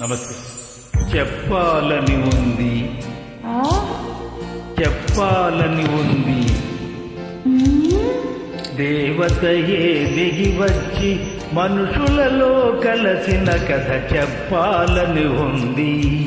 నమస్తే. చెప్పాలని ఉంది? చెప్పాలని ఉంది. దేవతయే దిగి వచ్చి మనుషులలో కలసిన కథ చెప్పాలని ఉంది.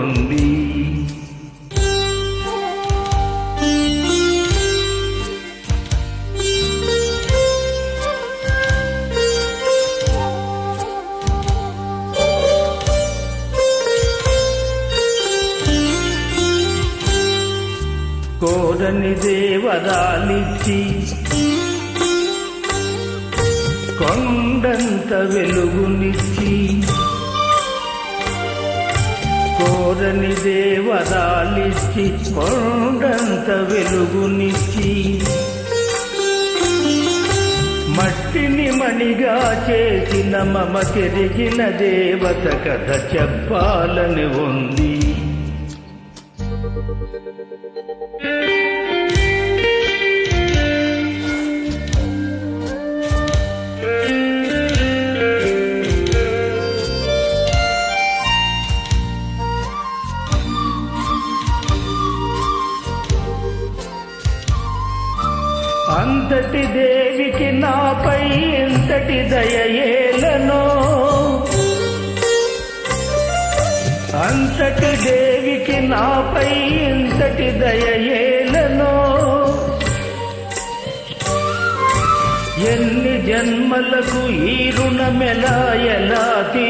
కోరని దేవరాలిచ్చి కొండంత వెలుగునిచ్చి కోరని దేవరాలిచ్చి కొండంత వెలుగునిచ్చి మట్టిని మణిగా చేసిన మమ తిరిగిన దేవత కథ చెప్పాలని ఉంది. అంతటి దేవికి నాపై ఎంతటి దయయేలనో అంతటి దేవికి నాపై ఇంతటి దయయేలనో ఎన్ని జన్మలకు ఈ రుణమెలా ఎలా తీ